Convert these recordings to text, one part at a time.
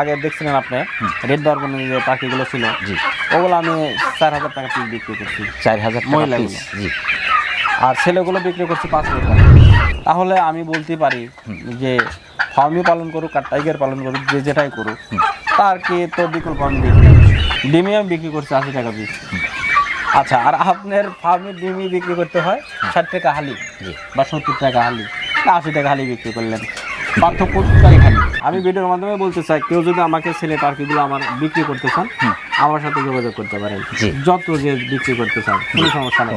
আগে দেখছিলেন আপনি? রেড বার্গনের যে পাখিগুলো ছিল জি। ওগুলো আমি চার হাজার টাকা পিস বিক্রি করছি। চার হাজার মহিলাগুলো। জি। আর ছেলেগুলো বিক্রি করছি পাঁচ হাজার টাকা। তাহলে আমি বলতে পারি যে ফার্মি পালন করুক আর টাইগার পালন করুক যে যেটাই করুক তার কি তো বিকল্প আমি দেখি ডিমি আমি বিক্রি করছি আশি টাকা পিস আচ্ছা আর আপনার ফার্মে ডিমি বিক্রি করতে হয় ষাট টাকা হালি জি। বা সত্তর টাকা হালি। আশি টাকা হালি বিক্রি করলেন। পার্থক্য আমি ভিডিওর মাধ্যমে বলতে চাই কেউ যদি আমাকে ছেলে টার্কিগুলো আমার বিক্রি করতে চান আমার সাথে যোগাযোগ করতে পারেন। যত যে বিক্রি করতে চান কোনো সমস্যা নেই।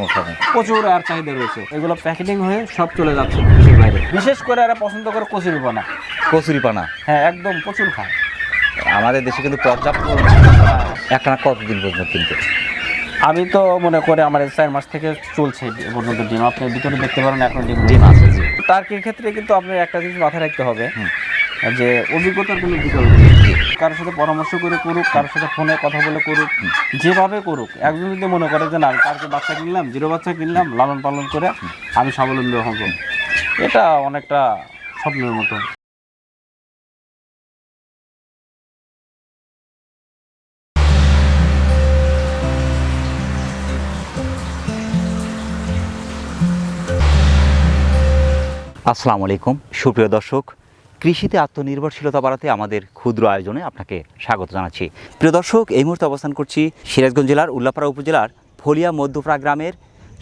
প্রচুর আর চাহিদা রয়েছে। এগুলো প্যাকেটিং হয়ে সব চলে যাচ্ছে বাইরে। বিশেষ করে এরা পছন্দ করে কচুরি পানা। কচুরিপানা হ্যাঁ একদম প্রচুর খায়। আমাদের দেশে কিন্তু পর্যাপ্ত একটা কতদিন পর্যন্ত কিন্তু? আমি তো মনে করে আমার চার মাস থেকে চলছে পর্যন্ত ডিম। আপনি ভিতরে দেখতে পারেন এখন ডিম ডিম আছে টার্কির ক্ষেত্রে কিন্তু আপনার একটা জিনিস মাথায় রাখতে হবে। যে অভিজ্ঞতার কোনো বিকল্প কারোর সাথে পরামর্শ করে করুক, কারোর সাথে ফোনে কথা বলে করুক, যেভাবে করুক। একজন যদি মনে করে যে, না, আমি টার্কি বাচ্চা কিনলাম, জিরো বাচ্চা কিনলাম, লালন পালন করে আমি স্বাবলম্বী হব। এটা অনেকটা স্বপ্নের মতো। আসসালামু আলাইকুম। সুপ্রিয় দর্শক কৃষিতে আত্মনির্ভরশীলতা বাড়াতে আমাদের ক্ষুদ্র আয়োজনে আপনাকে স্বাগত জানাচ্ছি। প্রিয় দর্শক এই মুহূর্তে অবস্থান করছি সিরাজগঞ্জ জেলার উল্লাপাড়া উপজেলার ফলিয়া মধ্যপাড়া গ্রামের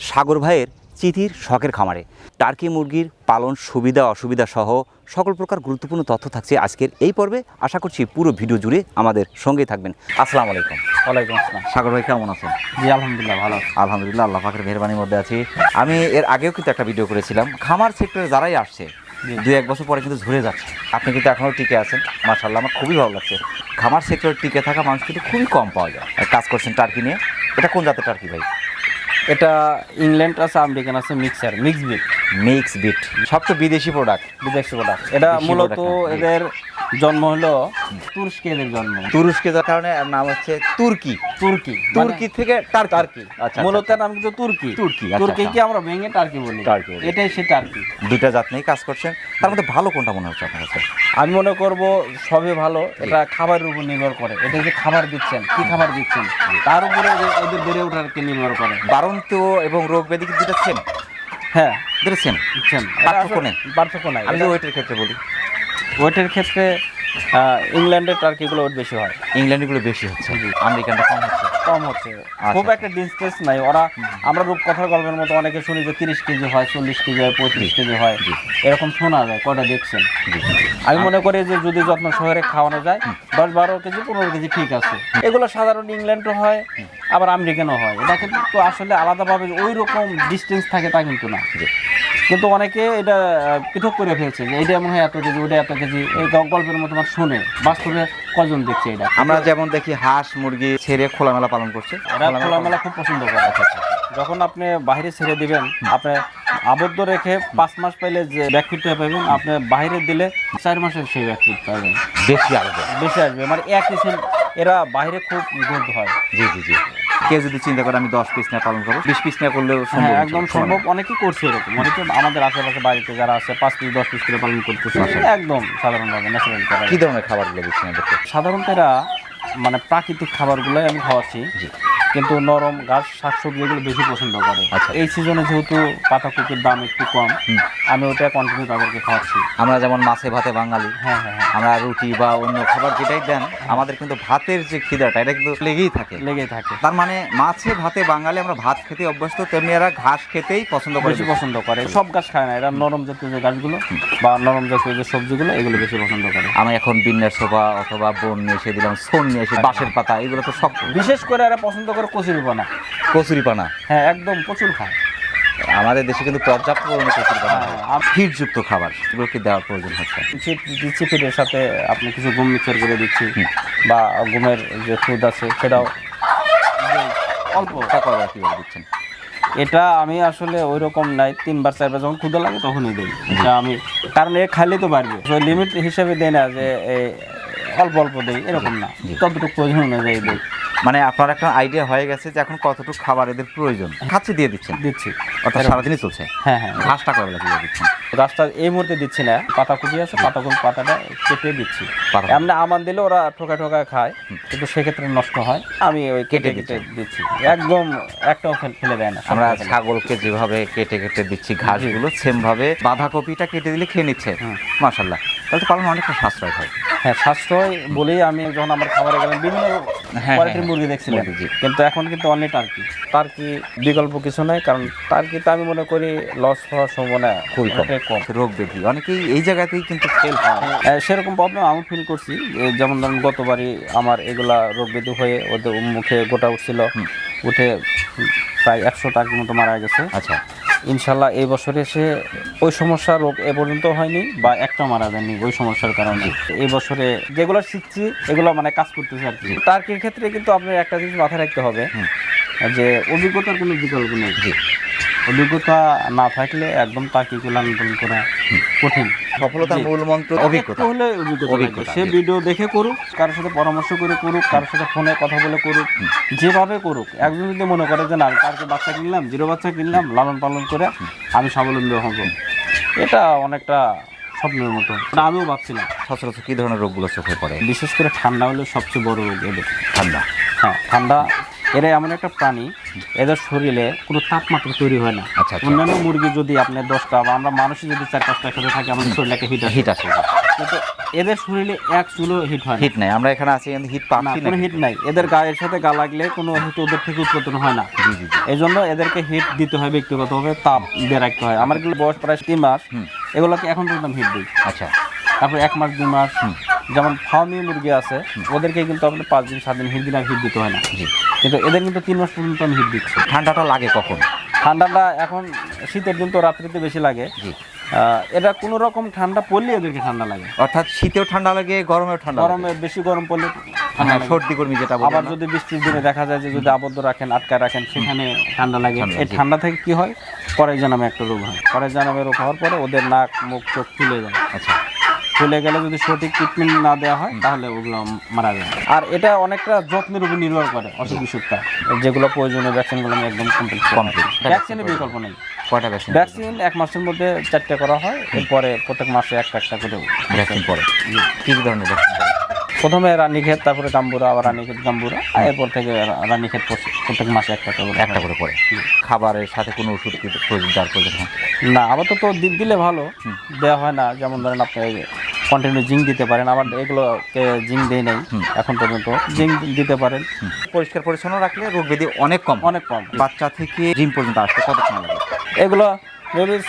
সাগর ভাইয়ের চিতির শখের খামারে। টার্কি মুরগির পালন সুবিধা অসুবিধা সহ সকল প্রকার গুরুত্বপূর্ণ তথ্য থাকছে আজকের এই পর্বে। আশা করছি পুরো ভিডিও জুড়ে আমাদের সঙ্গেই থাকবেন। আসসালামু আলাইকুম। ওয়ালাইকুম আসসালাম। সাগর ভাই কেমন আছেন? জি আলহামদুলিল্লাহ ভালো। আলহামদুলিল্লাহ আল্লাহ পাকের মেহরবানির মধ্যে আছি। আমি এর আগেও কিন্তু একটা ভিডিও করেছিলাম। খামার সেক্টরে যারাই আসছে দুই এক বছর পরে কিন্তু ঝরে যাচ্ছে। আপনি কিন্তু এখনও টিকে আছেন। মার্শাল্লাহ আমার খুবই ভালো লাগছে। খামার সেক্টরে টিকে থাকা মানুষ কিন্তু খুবই কম পাওয়া যায়। কাজ করছেন টার্কি নিয়ে। এটা কোন জাতের টার্কি ভাই? এটা ইংল্যান্ড আছে আমেরিকান আছে mixer mix beat mix beat সবচেয়ে তো বিদেশি প্রোডাক্ট বিদেশি প্রোডাক্ট এটা মূলত। এদের জন্ম হলো তুরস্কে এদের জন্ম। তুরস্কে যার কারণে এর নাম হচ্ছে তুর্কি। তুর্কি তুর্কি থেকে টার্কি। টার্কি আচ্ছা মূলত নাম কিন্তু তুর্কি। তুর্কি, আচ্ছা, তুর্কি আচ্ছা। কি আমরা ভেঙে টার্কি বলি। টার্কি এটাই সে টার্কি। দুইটা জাত নিয়ে কাজ করছেন। তার মধ্যে ভালো কোনটা মনে হচ্ছে আপনার কাছে? আমি মনে করব সবই ভালো এটা খাবারের উপর নির্ভর করে। এটা যে খাবার দিচ্ছেন কি খাবার দিচ্ছেন তার উপরে ওদের বেড়ে ওঠার কি নির্ভর করে। বারন্ত এবং রোগ ব্যাধি কি দুটা সেম হ্যাঁ। দুটো সেম দিচ্ছেন পার্থক্য নেই? পার্থক্য নাই। আমি ওয়েটের ক্ষেত্রে বলি। ওয়েটের ক্ষেত্রে ইংল্যান্ডের টার্কিগুলো ওয়েট বেশি হয়। ইংল্যান্ডগুলো বেশি হচ্ছে। আমেরিকানটা কম হচ্ছে। কম হচ্ছে। খুব একটা ডিস্টেন্স নাই। ওরা আমরা রূপকথার গল্পের মতো অনেকে শুনি যে তিরিশ কেজি হয় চল্লিশ কেজি হয় পঁয়ত্রিশ কেজি হয়। এরকম শোনা যায় কটা দেখছেন? আমি মনে করি যে যদি যত্ন শহরে খাওয়ানো যায় দশ বারো কেজি পনেরো কেজি ঠিক আছে। এগুলো সাধারণ ইংল্যান্ডও হয় আবার আমেরিকানও হয়। এটা কিন্তু আসলে আলাদাভাবে ওই রকম ডিস্টেন্স থাকে তা কিন্তু না। কিন্তু অনেকে এটা পৃথক করে ফেলছে যে এটা মনে হয় এত কেজি ওটা এত কেজি। এই গল্পের মতো আমার শুনে বাস্তবে কজন দেখছে এটা? আমরা যেমন দেখি হাঁস মুরগি ছেড়ে খোলামেলা পালন করছে। এরা খোলামেলা খুব পছন্দ করে। যখন আপনি বাইরে ছেড়ে দিবেন আপনি আবদ্ধ রেখে পাঁচ মাস পাইলে যে ব্যাকফিটটা পাবেন আপনি বাইরে দিলে চার মাসের সেই ব্যাকফিট পাবেন বেশি আসবে। বেশি আসবে। মানে এক এরা বাইরে খুব গ্রোথ হয়। জি জি জি। কেউ যদি চিন্তা করে আমি দশ পিস নিয়ে পালন করব বিশ পিস নিয়ে করলেও সম্ভব হ্যাঁ একদম সম্ভব। অনেকেই করছে এরকম। অনেকে আমাদের আশেপাশে বাড়িতে যারা আছে পাঁচ পিস দশ পিস করে পালন করতেছে একদম সাধারণভাবে ন্যাচারাল খাবার। কি ধরনের খাবারগুলো দিচ্ছেন সাধারণত এরা মানে প্রাকৃতিক খাবারগুলোই আমি খাওয়াচ্ছি। জি। কিন্তু নরম ঘাস শাকসবজি এগুলো বেশি পছন্দ করে। আচ্ছা। এই সিজনে যেহেতু পাতাকপির দাম একটু কম আমি ওটা কন্টিনিউ তাদেরকে খাওয়াচ্ছি। আমরা যেমন মাছে ভাতে বাঙালি হ্যাঁ হ্যাঁ হ্যাঁ। আমরা রুটি বা অন্য খাবার যেটাই দেন আমাদের কিন্তু ভাতের যে খিদাটা এটা কিন্তু লেগেই থাকে। লেগেই থাকে। তার মানে মাছে ভাতে বাঙালি আমরা ভাত খেতে অভ্যস্ত তেমনি এরা ঘাস খেতেই পছন্দ করে বেশি পছন্দ করে। সব গাছ খায় না এরা নরম জাতীয় যে গাছগুলো বা নরম জাতীয় যে সবজিগুলো এগুলো বেশি পছন্দ করে। আমি এখন বিন্যাস সোফা অথবা বন নিয়ে এসে দিলাম সোন নিয়ে এসে বাঁশের পাতা এগুলো তো সব। বিশেষ করে এরা পছন্দ করে কচুরি পানা। কচুরি পানা? হ্যাঁ একদম প্রচুর খায়। আমাদের দেশে কিন্তু পর্যাপ্ত পরিমাণে কচুরি পানা হ্যাঁ, ফিটযুক্ত খাবার এগুলো কি দেওয়ার প্রয়োজন হচ্ছে? দিচ্ছি ফিটের সাথে আপনি কিছু গম মিক্সার করে দিচ্ছি বা গমের যে ফুড আছে সেটাও অল্প কয়বার কীভাবে দিচ্ছেন? এটা আমি আসলে ওই রকম নাই তিনবার চারবার যখন ক্ষুদা লাগে তখনই দিই। এটা আমি কারণ এ খাইলে তো বাড়বে। লিমিট হিসেবে দেয় না যে অল্প অল্প দেই এরকম না। ততটুকু প্রয়োজন অনুযায়ী দিই। মানে আপনার একটা আইডিয়া হয়ে গেছে যে এখন কতটুকু খাবার এদের প্রয়োজন। খাচ্ছে দিয়ে দিচ্ছেন। দিচ্ছি। অর্থাৎ সারাদিনই চলছে। হ্যাঁ হ্যাঁ। ঘাসটা কবে লাগে দিচ্ছেন। গাছটা এই মুহূর্তে দিচ্ছি না। পাতাকুপি আছে পাতা পাতাকুপি পাতাটা কেটে দিচ্ছি। পাতা- এমনি আমান দিলে ওরা ঠোকা ঠোকা খায় কিন্তু সেক্ষেত্রে নষ্ট হয়। আমি ওই কেটে কেটে দিচ্ছি। একদম একটাও ফেল- দেয় না আমরা ছাগলকে যেভাবে কেটে কেটে দিচ্ছি ঘাসগুলো সেম ভাবে বাঁধাকপিটা কেটে দিলে খেয়ে নিচ্ছে। হুম। মাশাল্লাহ তাহলে তো পালন অনেকটা সাশ্রয় হয়। হ্যাঁ সাশ্রয় বলেই আমি যখন আমার খাবারে গেলাম বিভিন্ন হ্যাঁ, কোয়ালিটির হ্যাঁ। মুরগি দেখছিলাম মুরগি, জি। কিন্তু এখন কিন্তু অনলি টার্কি টার্কি বিকল্প কিছু নাই কারণ টার্কিতে আমি মনে করি লস হওয়ার সম্ভাবনা খুবই কম। কম রোগ ব্যাধি। অনেকেই এই জায়গাতেই কিন্তু ফেল হয়। সেরকম প্রবলেম আমি ফিল করছি। যেমন ধরুন গতবারই আমার এগুলা রোগ ব্যাধি হয়ে ওদের মুখে গোটা উঠছিল। উঠে প্রায় একশো টাকার মতো মারা গেছে। আচ্ছা। ইনশাল্লাহ এই বছরে এসে ওই সমস্যা রোগ এ পর্যন্ত হয়নি বা একটা মারা যায়নি ওই সমস্যার কারণে। এই বছরে যেগুলো শিখছি এগুলো মানে কাজ করতেছে আর কি। টার্কির ক্ষেত্রে কিন্তু আপনার একটা জিনিস মাথায় রাখতে হবে যে অভিজ্ঞতার কোনো বিকল্প নেই। অভিজ্ঞতা না থাকলে একদম লালন পালন করা কঠিন। সফলতার। মূল মন্ত্র অভিজ্ঞতা। হলে অভিজ্ঞতা অভিজ্ঞতা, সে ভিডিও দেখে করুক কারোর সাথে পরামর্শ করে করুক কারোর সাথে ফোনে কথা বলে করুক যেভাবে করুক। একজন যদি মনে করে যে না আমি কালকে বাচ্চা কিনলাম জিরো বাচ্চা কিনলাম লালন পালন করে আমি স্বাবলম্বী হব। এটা অনেকটা স্বপ্নের মতো। আমিও ভাবছিলাম। সচরাচর কী ধরনের রোগগুলো চোখে পড়ে? বিশেষ করে ঠান্ডা হলে সবচেয়ে বড় রোগ এদের। ঠান্ডা? হ্যাঁ ঠান্ডা এরা এমন একটা প্রাণী এদের শরীরে কোনো তাপমাত্রা তৈরি হয় না। আচ্ছা, আচ্ছা। অন্যান্য মুরগি যদি আপনি দশটা বা আমরা মানুষই যদি চার পাঁচটা একসাথে থাকি আমাদের শরীরে একটা হিট হিট আসে কিন্তু এদের শরীরে এক চুলো হিট হয় হিট নাই। আমরা এখানে আছি হিট পাচ্ছি না কোনো হিট নাই। এদের গায়ের সাথে গা লাগলে কোনো হিট ওদের থেকে উৎপাদন হয় না। এই জন্য এদেরকে হিট দিতে হয় ব্যক্তিগতভাবে তাপ দিয়ে রাখতে হয়। আমার এগুলো বয়স প্রায় তিন মাস। এগুলোকে এখন পর্যন্ত হিট দিই। আচ্ছা। তারপর এক মাস দুই মাস। যেমন ফার্মি মুরগি আছে ওদেরকে কিন্তু আপনি পাঁচ দিন সাত দিন হিট দিলে আর হিট দিতে হয় না। কিন্তু এদের কিন্তু তিন মাস পর্যন্ত আমি হিট দিচ্ছি। ঠান্ডাটা লাগে কখন? ঠান্ডাটা এখন শীতের দিন তো রাত্রিতে বেশি লাগে। জি। এটা কোনো রকম ঠান্ডা পড়লে এদেরকে ঠান্ডা লাগে। অর্থাৎ শীতেও ঠান্ডা লাগে গরমেও ঠান্ডা গরমে বেশি গরম পড়লে ঠান্ডা হ্যাঁ সর্দি কর্মী যেটা আবার যদি বৃষ্টির দিনে দেখা যায় যে যদি আবদ্ধ রাখেন আটকা রাখেন সেখানে ঠান্ডা লাগে। এই ঠান্ডা থেকে কি হয়? করাইজা নামে একটা রোগ হয়। করাইজা নামে রোগ হওয়ার পরে ওদের নাক মুখ চোখ ফুলে যায়। আচ্ছা। ফুলে গেলে যদি সঠিক ট্রিটমেন্ট না দেওয়া হয় তাহলে ওগুলো মারা যায়। আর এটা অনেকটা যত্নের উপর নির্ভর করে অসুখ বিসুখটা যেগুলো প্রয়োজনীয় ভ্যাকসিনগুলো আমি একদম কমপ্লিট Complete. ভ্যাকসিনের বিকল্প নেই। কয়টা ভ্যাকসিন ভ্যাকসিন এক মাসের মধ্যে চারটে করা হয় এরপরে প্রত্যেক মাসে একটা একটা করে ভ্যাকসিন পরে? কি ধরনের ভ্যাকসিন পরে? প্রথমে রানীক্ষেত তারপরে গাম্বুরা আবার রানীক্ষেত গাম্বুরা এরপর থেকে রানীক্ষেত প্রত্যেক- মাসে একটা করে একটা করে পরে? খাবারের সাথে কোনো ওষুধ কি প্রয়োজন যার প্রয়োজন না আপাতত দিলে ভালো। দেওয়া হয় না যেমন ধরেন আপনি কন্টিনিউ জিঙ্ক দিতে পারেন। আবার এগুলোকে জিঙ্ক দেয় নাই এখন পর্যন্ত জিঙ্ক দিতে পারেন। পরিষ্কার পরিচ্ছন্ন রাখলে রোগ ব্যাধি অনেক কম। অনেক কম। বাচ্চা থেকে জিম পর্যন্ত আসতে কত সময় লাগে এগুলো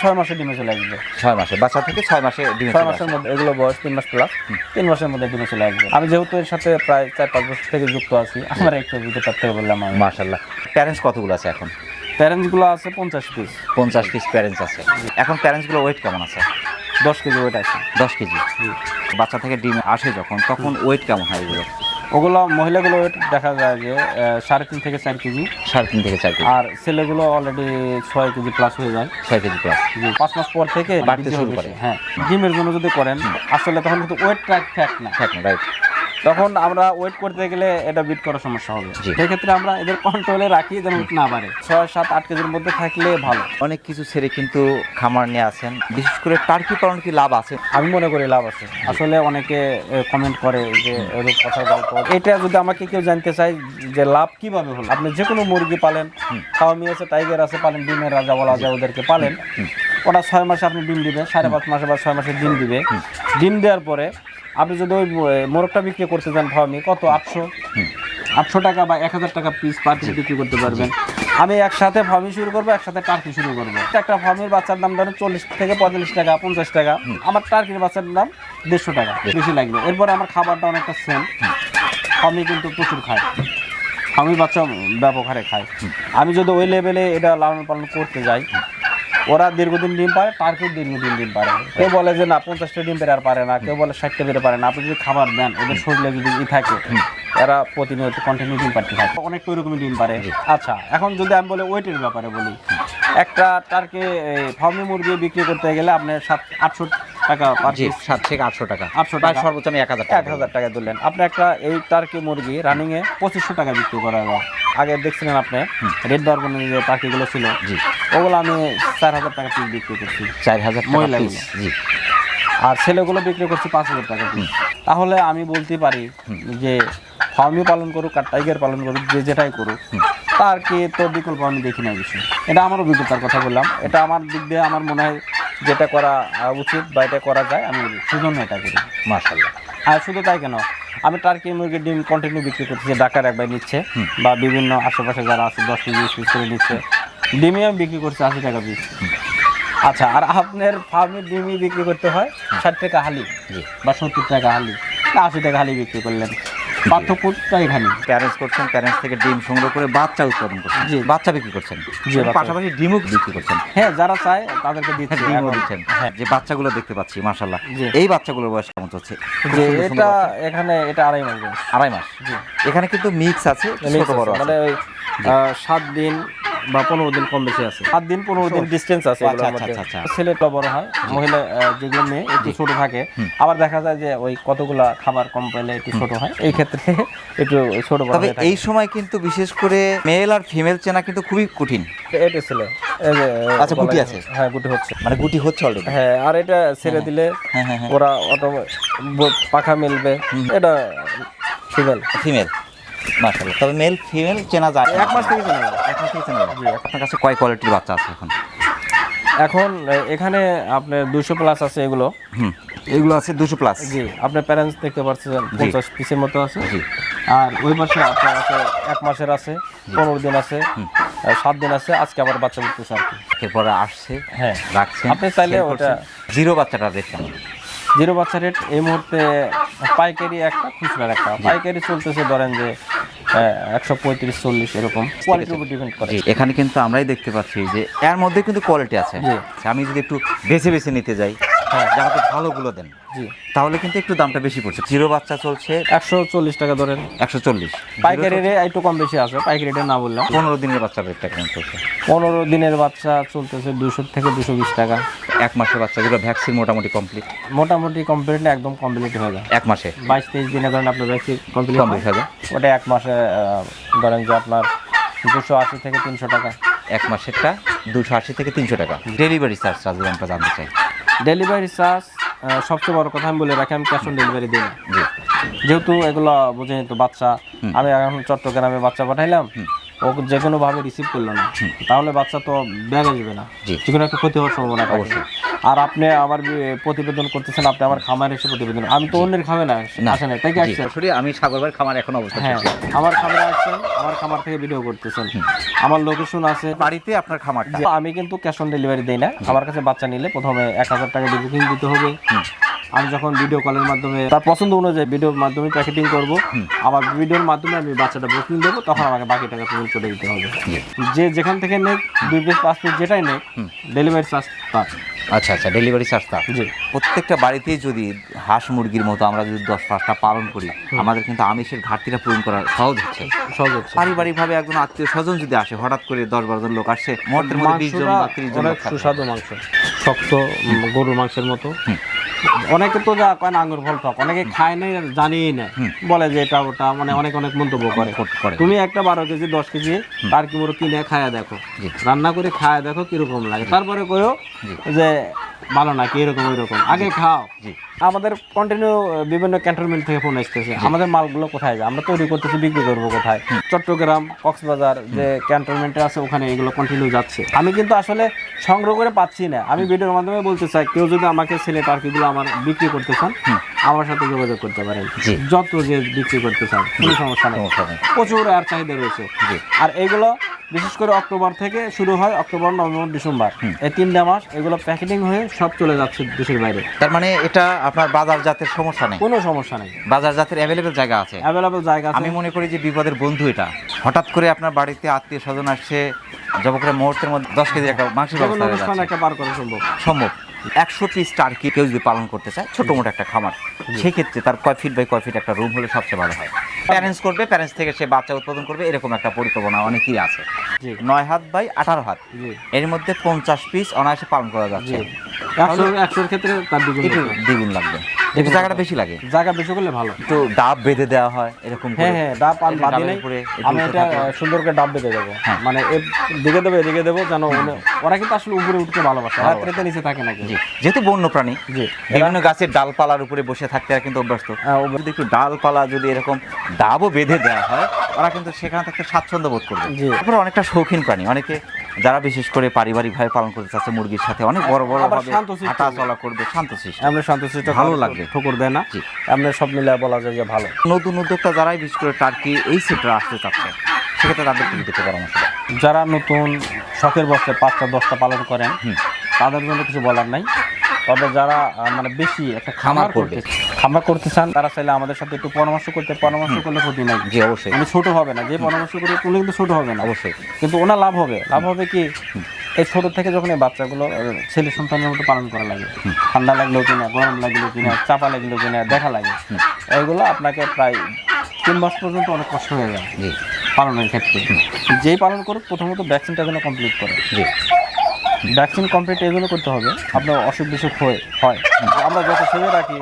ছয় মাসে ডিমে চলে আসবে। ছয় মাসে বাচ্চা থেকে ছয় মাসে ডিমে ছয় মাসের মধ্যে এগুলো বয়স তিন মাস প্লাস তিন মাসের মধ্যে ডিমে চলে আসবে। আমি যেহেতু এর সাথে প্রায় চার পাঁচ বছর থেকে যুক্ত আছি আমার একটু অভিজ্ঞতা থেকে বললাম আমি। মাশাল্লাহ প্যারেন্টস কতগুলো আছে এখন? প্যারেন্টসগুলো আছে পঞ্চাশ পিস পঞ্চাশ পিস প্যারেন্টস আছে। এখন প্যারেন্টসগুলো ওয়েট কেমন আছে? দশ কেজি ওয়েট আছে। দশ কেজি। বাচ্চা থেকে ডিম আসে যখন তখন ওয়েট কেমন হয় এগুলো? ওগুলো মহিলাগুলো ওয়েট দেখা যায় যে সাড়ে তিন থেকে চার কেজি। সাড়ে তিন থেকে চার কেজি। আর ছেলেগুলো অলরেডি ছয় কেজি প্লাস হয়ে যায়। ছয় কেজি প্লাস পাঁচ মাস পর থেকে বাড়তে শুরু করে। হ্যাঁ ডিমের জন্য যদি করেন আসলে তখন কিন্তু ওয়েট ফ্যাক্ট না। ফ্যাক না রাইট তখন আমরা ওয়েট করতে গেলে এটা বিট করার সমস্যা হবে। সেক্ষেত্রে আমরা এদের কন্ট্রোলে রাখি যেন না বাড়ে ছয় সাত আট কেজির মধ্যে থাকলে ভালো। অনেক কিছু ছেড়ে কিন্তু খামার নিয়ে আসেন। বিশেষ করে টার্কি পালন কি লাভ আছে? আমি মনে করি লাভ আছে। আসলে অনেকে কমেন্ট করে যে এরূপ কথার গল্প। এটা যদি আমাকে কেউ জানতে চায় যে লাভ কীভাবে হলো? আপনি যে কোনো মুরগি পালেন ফার্মি আছে টাইগার আছে পালেন ডিমের রাজা বলা যায় ওদেরকে পালেন ওটা ছয় মাসে আপনি ডিম দিবে সাড়ে পাঁচ মাসে বা ছয় মাসে ডিম দিবে। ডিম দেওয়ার পরে আপনি যদি ওই মোরগটা বিক্রি করতে চান ফার্মি কত? আটশো? আটশো টাকা বা এক হাজার টাকা পিস পার পিস বিক্রি করতে পারবেন। আমি একসাথে ফার্মি শুরু করব একসাথে টার্কি শুরু করব। একটা ফার্মির বাচ্চার দাম ধরেন চল্লিশ থেকে পঁয়তাল্লিশ টাকা পঞ্চাশ টাকা। আমার টার্কির বাচ্চার দাম দেড়শো টাকা বেশি লাগবে। এরপরে আমার খাবারটা অনেকটা সেম ফার্মি কিন্তু প্রচুর খায়। ফার্মির বাচ্চা ব্যাপক হারে খায়। আমি যদি ওই লেভেলে এটা লালন পালন করতে যাই ওরা দীর্ঘদিন ডিম পারে টার্কি দীর্ঘদিন ডিম পারে। কেউ বলে যে না পঞ্চাশটা ডিম পেরে আর পারে না কেউ বলে ষাটটা পেরে পারে না। আপনি যদি খাবার দেন ওদের শরীরে যদি ই থাকে এরা প্রতিনিয়ত কন্টিনিউ ডিম পারতে থাকে। অনেক ওইরকমই ডিম পারে আচ্ছা এখন যদি আমি বলি ওয়েটের ব্যাপারে বলি একটা টার্কি ফার্মি মুরগি বিক্রি করতে গেলে আপনার সাত আটশো টাকা পার জি। সাত থেকে আটশো টাকা। 800 প্রায় টাকা। সর্বোচ্চ আমি এক হাজার এক হাজার টাকা দিলেন। আপনি একটা এই টার্কি মুরগি রানিং এ পঁচিশশো টাকা বিক্রি করা যায়। আগে দেখছিলেন আপনি রেড যে টার্কিগুলো ছিল জি। ওগুলো আমি চার হাজার টাকা পিস বিক্রি করছি। চার হাজার। পিস জি। আর ছেলেগুলো বিক্রি করছি পাঁচ হাজার টাকা পিস তাহলে আমি বলতে পারি যে ফার্মি পালন করুক আর টাইগার পালন করুক যে যেটাই করুক তার কি তো বিকল্প আমি দেখি না কিছু। এটা আমার অভিজ্ঞতার কথা বললাম। এটা আমার দিক দিয়ে আমার মনে হয় যেটা করা উচিত বা এটা করা যায় আমি সেজন্য এটা করি মাশাল্লাহ আর শুধু তাই কেন আমি টার্কি মুরগির ডিম কন্টিনিউ বিক্রি করছি যে ডাকার একবার নিচ্ছে বা বিভিন্ন আশেপাশে যারা আছে দশ কেজি পিস করে নিচ্ছে ডিমই আমি বিক্রি করছি আশি টাকা পিস। আচ্ছা আর আপনার ফার্মের ডিমই বিক্রি করতে হয় ষাট টাকা হালি বা সত্তর টাকা হালি না আশি টাকা হালি বিক্রি করলেন। পার্থক্যটা এখানে। প্যারেন্টস করছেন প্যারেন্টস থেকে ডিম সংগ্রহ করে বাচ্চা উৎপাদন করছেন। জি। বাচ্চা বিক্রি করছেন। জি, পাশাপাশি ডিমও বিক্রি করছেন। হ্যাঁ যারা চায় তাদেরকে ডিমও দিচ্ছেন। হ্যাঁ। যে বাচ্চাগুলো দেখতে পাচ্ছি মাশাল্লাহ। এই বাচ্চাগুলোর বয়স কেমন যে এটা এখানে এটা আড়াই মাস আড়াই মাস। এখানে কিন্তু মিক্স আছে ছোট বড় মানে সাত দিন বা পনেরো দিন কম বেশি আছে। সাত দিন পনেরো দিন ডিস্টেন্স আছে আচ্ছা, আচ্ছা, মধ্যে। আচ্ছা। ছেলেটা বড় হয় মহিলা যেগুলো মেয়ে একটু ছোট থাকে। আবার দেখা যায় যে ওই কতগুলা খাবার কম পেলে একটু ছোট হয়। এই ক্ষেত্রে একটু ছোট বড় তবে এই সময় কিন্তু বিশেষ করে মেল আর ফিমেল চেনা কিন্তু খুবই কঠিন। এটা ছেলে আচ্ছা, গুটি আছে? হ্যাঁ গুটি হচ্ছে। মানে গুটি হচ্ছে অলরেডি হ্যাঁ আর এটা ছেড়ে দিলে হ্যাঁ হ্যাঁ হ্যাঁ। ওরা অটো পাখা মেলবে। এটা ফিমেল ফিমেল মাশাআল্লাহ। তবে মেল ফিমেল চেনা যায় এক মাস থেকে চেনা যায়। মাস যায় আপনার কাছে কয় কোয়ালিটির বাচ্চা আছে এখন? এখন এখানে আপনার দুশো প্লাস আছে এগুলো। হুম এগুলো আছে দুশো প্লাস জি আপনার প্যারেন্টস দেখতে পাচ্ছেন পঞ্চাশ পিসের মতো আছে। জি। আর ওই পাশে আপনার আছে এক মাসের আছে পনেরো দিন আছে সাত দিন আছে আজকে আবার বাচ্চা উঠতেছে আর কি। এরপরে আসছে হ্যাঁ। রাখছেন আপনি চাইলে ওটা জিরো বাচ্চাটার রেট জিরো বাচ্চা রেট এই মুহূর্তে পাইকারি একটা খুচরার একটা। পাইকারি চলতেছে ধরেন যে একশো পঁয়ত্রিশ চল্লিশ এরকম কোয়ালিটির উপর ডিপেন্ড করে। এখানে কিন্তু আমরাই দেখতে পাচ্ছি যে এর মধ্যে কিন্তু কোয়ালিটি আছে। আমি যদি একটু বেছে বেছে নিতে যাই হ্যাঁ আমাকে ভালোগুলো দেন। জি। তাহলে কিন্তু একটু দামটা বেশি পড়ছে। জিরো বাচ্চা চলছে। একশো চল্লিশ টাকা ধরেন। একশো চল্লিশ। পাইকারি রেট একটু কম বেশি আছে পাইকারি রেটে না বললাম। পনেরো দিনের বাচ্চা রেটটা কেমন চলছে? পনেরো দিনের বাচ্চা চলতেছে দুশো থেকে দুশো বিশ টাকা। এক মাসের বাচ্চা যেগুলো ভ্যাকসিন মোটামুটি কমপ্লিট মোটামুটি কমপ্লিট একদম কমপ্লিট হয়ে যায়। এক মাসে? বাইশ তেইশ দিনে ধরেন আপনার ভ্যাকসিন কমপ্লিট কমপ্লিট হয়ে যায় ওটা এক মাসে ধরেন যে আপনার দুশো আশি থেকে তিনশো টাকা। এক মাসেরটা দুশো আশি থেকে তিনশো টাকা। ডেলিভারি চার্জটা যদি আমরা জানতে চাই। ডেলিভারি চার্জ সবচেয়ে বড় কথা আমি বলে রাখি আমি ক্যাশ অন ডেলিভারি দিই না। যেহেতু এগুলো বুঝে তো বাচ্চা। আমি এখন চট্টগ্রামে বাচ্চা পাঠাইলাম। ও যে কোনো ভাবে রিসিভ করল না। তাহলে বাচ্চা তো ব্যাগে যাবে না। যে কোনো একটা ক্ষতি হওয়ার সম্ভাবনা। অবশ্যই। আর আপনি আমার প্রতিবেদন করতেছেন আপনি আমার খামার এসে প্রতিবেদন আমি তো অন্যের খাবে না। আসে না তাই কি আসলে আমি সাগরবার খামার এখন অবস্থা হ্যাঁ আমার খামারে আসছেন আমার খামার থেকে ভিডিও করতেছেন। আমার লোকেশন আছে। বাড়িতে আপনার খামারটা? যে আমি কিন্তু ক্যাশ অন ডেলিভারি দেই না। আমার কাছে বাচ্চা নিলে প্রথমে এক হাজার টাকা বুকিং দিতে হবে। আমি যখন ভিডিও কলের মাধ্যমে তার পছন্দ অনুযায়ী ভিডিওর মাধ্যমে প্যাকেটিং করব আবার ভিডিওর মাধ্যমে আমি বাচ্চাটা বুকিং দেবো তখন আমাকে বাকি টাকা পেমেন্ট করে দিতে হবে। যে যেখান থেকে নেক দুই পিস পাঁচ পিস যেটাই নেক ডেলিভারি চার্জ তার। আচ্ছা আচ্ছা ডেলিভারি চার্জটা জি। প্রত্যেকটা বাড়িতেই যদি হাঁস মুরগির মতো আমরা যদি দশ পাঁচটা পালন করি আমাদের কিন্তু আমিষের ঘাটতিটা পূরণ করা সহজ হচ্ছে। সহজ হচ্ছে। পারিবারিকভাবে একজন আত্মীয় স্বজন যদি আসে হঠাৎ করে দশ বারো জন লোক আসে মুহূর্তের মধ্যে বিশ জন বা ত্রিশ জন। সুস্বাদু মাংস শক্ত গরুর মাংসের মতো। অনেকে তো যা কয় না আঙ্গুর ফল টক অনেকে খায় না জানিই না। বলে যে এটা ওটা মানে অনেক অনেক মন্তব্য করে। তুমি একটা বারো কেজি দশ কেজি তার কি মোড়ো কিনে খায়া দেখো। রান্না করে খায়া দেখো কীরকম লাগে। তারপরে কয়েও যে ভালো না কি এরকম এরকম আগে খাও। আমাদের কন্টিনিউ বিভিন্ন ক্যান্টনমেন্ট থেকে ফোন আসতেছে। আমাদের মালগুলো কোথায় যায়? আমরা তৈরি করতেছি বিক্রি করব কোথায়? চট্টগ্রাম কক্সবাজার যে ক্যান্টনমেন্টে আছে ওখানে এগুলো কন্টিনিউ যাচ্ছে। আমি কিন্তু আসলে সংগ্রহ করে পাচ্ছি না। আমি ভিডিওর মাধ্যমে বলতে চাই কেউ যদি আমাকে ছেলে টার্কিগুলো আমার বিক্রি করতে চান আমার সাথে যোগাযোগ করতে পারেন। যত যে বিক্রি করতে চান কোনো সমস্যা নেই। প্রচুর আর চাহিদা রয়েছে। আর এগুলো বিশেষ করে অক্টোবর থেকে শুরু হয় অক্টোবর নভেম্বর ডিসেম্বর। এই তিনটা মাস এগুলো প্যাকেটিং হয়ে সব চলে যাচ্ছে দেশের বাইরে। তার মানে এটা আপনার বাজার জাতের সমস্যা নেই? কোনো সমস্যা নেই। বাজার জাতের অ্যাভেলেবেল জায়গা আছে? অ্যাভেলেবেল জায়গা আছে। আমি মনে করি যে বিপদের বন্ধু এটা। হঠাৎ করে আপনার বাড়িতে আত্মীয় স্বজন আসছে জব করে মুহূর্তের মধ্যে দশ কেজির একটা মাংসের ব্যবস্থা। একটা পার করা সম্ভব। সম্ভব। একশো পিস টার্কি কেউ যদি পালন করতে চায় ছোট মোটো একটা খামার। সেক্ষেত্রে তার কয় ফিট বাই কয় ফিট একটা রুম হলে সবচেয়ে ভালো হয়। প্যারেন্টস করবে প্যারেন্টস থেকে সে বাচ্চা উৎপাদন করবে এরকম একটা পরিকল্পনা অনেকই আছে। নয় হাত বাই আঠারো হাত। এর মধ্যে পঞ্চাশ পিস অনায়াসে পালন করা যাচ্ছে। একশো একশোর ক্ষেত্রে তার দ্বিগুণ। দ্বিগুণ লাগবে একটু জায়গাটা বেশি লাগে। জায়গা বেশি করলে ভালো। একটু ডাব বেঁধে দেওয়া হয় এরকম হ্যাঁ হ্যাঁ ডাব আমি ডাবের নেই। আমি এটা সুন্দর করে ডাব বেঁধে দেবো। হ্যাঁ। মানে দিকে দেবো এদিকে দেবো যেন ওরা কিন্তু আসলে উপরে উঠতে ভালোবাসে। রাত্রেতে নিচে থাকে নাকি? জি। যেহেতু বন্য প্রাণী জি। বিভিন্ন গাছের ডালপালার উপরে বসে থাকতে এরা কিন্তু অভ্যস্ত। হ্যাঁ, ও- যদি একটু ডালপালা যদি এরকম ডাবও বেঁধে দেওয়া হয় ওরা কিন্তু সেখানে থাকতে স্বাচ্ছন্দ্য বোধ করবে। তারপরে অনেকটা শৌখিন প্রাণী। অনেকে যারা বিশেষ করে পারিবারিকভাবে পালন করতে চাচ্ছে মুরগির সাথে অনেক বড় বড় ভাবে হাঁটা চলা করবে শান্তশিষ্ট আমরা সন্তুষ্ট ভালো লাগবে। ঠুকুর দেয় না। আমরা সব মিলে বলা যায় যে ভালো। নতুন উদ্যোক্তা যারাই বিশেষ করে টার্কি এই সেক্টরে আসতে চাচ্ছে সেক্ষেত্রে তাদেরকে যদি একটু পরামর্শ যারা নতুন শখের বস্তে পাঁচটা দশটা পালন করেন তাদের জন্য কিছু বলার নাই। তবে যারা মানে বেশি একটা খামার করবে। করতে খামার করতে চান তারা চাইলে আমাদের সাথে একটু পরামর্শ করতে পরামর্শ করলে ক্ষতি নাই। জি অবশ্যই। উনি ছোট হবে না যে পরামর্শ করবে উনি কিন্তু ছোট হবে না। অবশ্যই। কিন্তু ওনার লাভ হবে। লাভ হবে কি? এই ছোট থেকে যখন এই বাচ্চাগুলো ছেলে সন্তানের মতো পালন করা লাগে। ঠান্ডা লাগলেও কিনা গরম লাগলেও কিনা চাপা লাগলেও কিনা দেখা লাগে। এইগুলো আপনাকে প্রায় তিন মাস পর্যন্ত অনেক কষ্ট হয়ে যায় পালনের ক্ষেত্রে। যেই পালন করুক প্রথমত ভ্যাকসিনটা যেন কমপ্লিট করে। ভ্যাকসিন কমপ্লিট জন্য করতে হবে। আপনার অসুখ বিসুখ হয় হয়। আমরা যত সেবে রাখি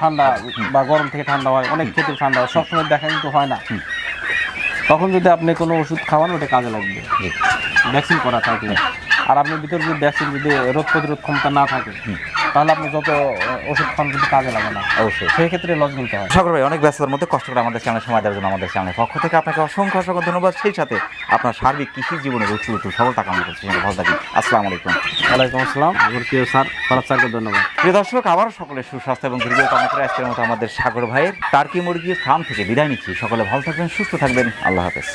ঠান্ডা বা গরম থেকে ঠান্ডা হয় অনেক ক্ষেত্রে ঠান্ডা হয়। সবসময় দেখা কিন্তু হয় না। তখন যদি আপনি কোনো ওষুধ খাওয়ান ওটা কাজে লাগবে। ভ্যাকসিন করা থাকলে আর আপনার ভিতরে যদি ভ্যাকসিন যদি রোগ প্রতিরোধ ক্ষমতা না থাকে তাহলে আপনি যত ওষুধ খান কিন্তু কাজে লাগে না। অবশ্যই। সেই ক্ষেত্রে লস নিতে হয়। সাগর ভাই অনেক ব্যস্ততার মধ্যে কষ্ট করে আমাদের চ্যানেল সময় দেওয়ার জন্য আমাদের চ্যানেলের পক্ষ থেকে আপনাকে অসংখ্য অসংখ্য ধন্যবাদ। সেই সাথে আপনার সার্বিক কৃষি জীবনের উচ্চ উচ্চ সফলতা কামনা করছি। ভালো থাকি আসসালামু আলাইকুম। ওয়ালাইকুম আসসালাম। আমার প্রিয় স্যার ফরাজ স্যারকে ধন্যবাদ। প্রিয় দর্শক আবারও সকলের সুস্বাস্থ্য এবং দীর্ঘ কামনা করে আজকের মতো আমাদের সাগর ভাইয়ের টার্কি মুরগি ফার্ম থেকে বিদায় নিচ্ছি। সকলে ভালো থাকবেন সুস্থ থাকবেন। আল্লাহ হাফেজ।